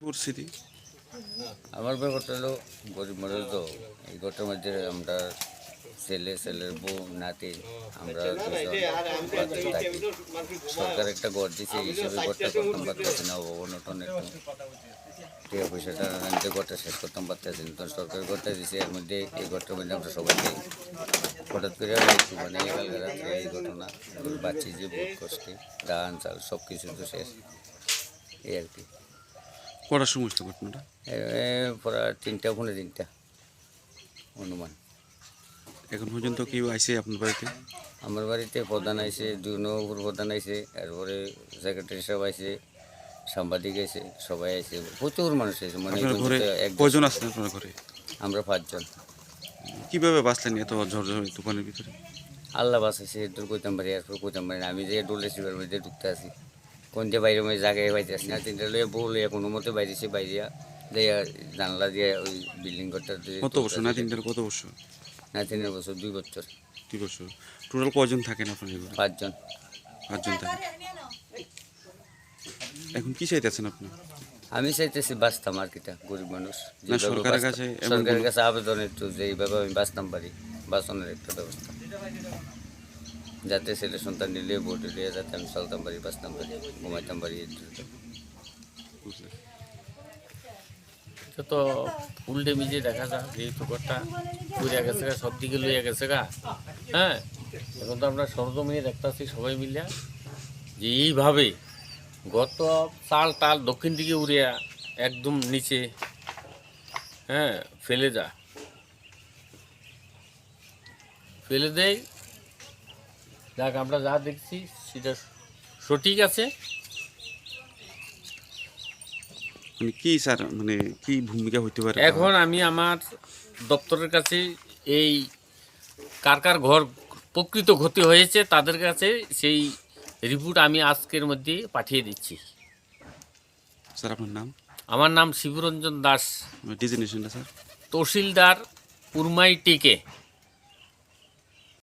পরিস্থিতি আমার ব্যাপারটা হলো, গরিব মানুষ তো, এই ঘরটার মধ্যে আমরা ছেলে ছেলের বউ, নাতি, আমরা সরকার একটা ঘর দিছে, এই হিসেবে ঘরটা করতাম পারতেছি না অবনটন একটু। টাকা পয়সাটা আনতে ঘরটা শেষ করতাম পারতেছি না। তো সরকার ঘরটা দিছে, এর মধ্যে এই ঘরটার মধ্যে আমরা সবাই থাকি হঠাৎ করে মানে এই ঘটনা, বাচ্চি যে বহুত কষ্টে ধান চাল সব কিছু তো শেষ। এই আর কি। কটার সময় হচ্ছে ঘটনাটা তিনটা পনেরো তিনটা। অনুমান। এখন পর্যন্ত কেউ আইসে আপনার বাড়িতে? আমার বাড়িতে প্রধান আইছে দুই নম্বর প্রধান আইছে এরপরে সেক্রেটারি সাহেব আইছে সাংবাদিক আইছে সবাই আইছে প্রচুর মানুষ আইছে মানে ঘরে এক আসছেন আপনার ঘরে? আমরা পাঁচজন। কীভাবে বাঁচলেন এত ঝড় তুফানের ভিতরে? আল্লাহ বাসাইছে দূর কইতাম পারি এরপর কইতাম পারি আমি যে ডোলে শিবের মধ্যে ঢুকতে কোনটা বাইরে মধ্যে জায়গায় বাইতে আসি না। তিনটা লইয়া বউ লইয়া কোনো মতে বাইরেছি বাইরিয়া দিয়া জানলা দিয়ে ওই বিল্ডিং ঘরটা কত বছর? না তিনটার কত বছর? না তিনের বছর দুই বছর। দুই বছর। টোটাল কয়জন থাকেন আপনার পাঁচজন। পাঁচজন থাকেন। এখন কি চাইতেছেন আপনি? আমি চাইতেছি বাঁচতাম আর কিটা গরিব মানুষ। সরকারের কাছে সরকারের কাছে আবেদন একটু যে এইভাবে আমি বাঁচতাম পারি বাঁচানোর একটা ব্যবস্থা। যাতে ছেলে সন্তান নিলে ভোট নিয়ে যাতে আমি চলতাম পারি বাঁচতাম পারি। ঘুমাইতাম সে তো ফুল ডেমিজে দেখা যায় যেহেতু ঘরটা উড়ে গেছে গা, সব দিকে লইয়া গেছে গা। হ্যাঁ? এখন তো আমরা সরজমিনে দেখতেছি সবাই মিলিয়া। যে এইভাবে গত চাল তাল দক্ষিণ দিকে উড়িয়া একদম নিচে হ্যাঁ ফেলে যা। ফেলে দেয় যাক আমরা যা দেখছি সেটা সঠিক আছে। মানে কি স্যার মানে কি ভূমিকা হইতে পারে? এখন আমি আমার দপ্তরের কাছে এই কার কার ঘর প্রকৃত ক্ষতি হয়েছে তাদের কাছে সেই রিপোর্ট আমি আজকের মধ্যে পাঠিয়ে দিচ্ছি। স্যার আপনার নাম? আমার নাম শিবরঞ্জন দাস। ডিজিনেশনটা স্যার? তহসিলদার উরমাই টিকে।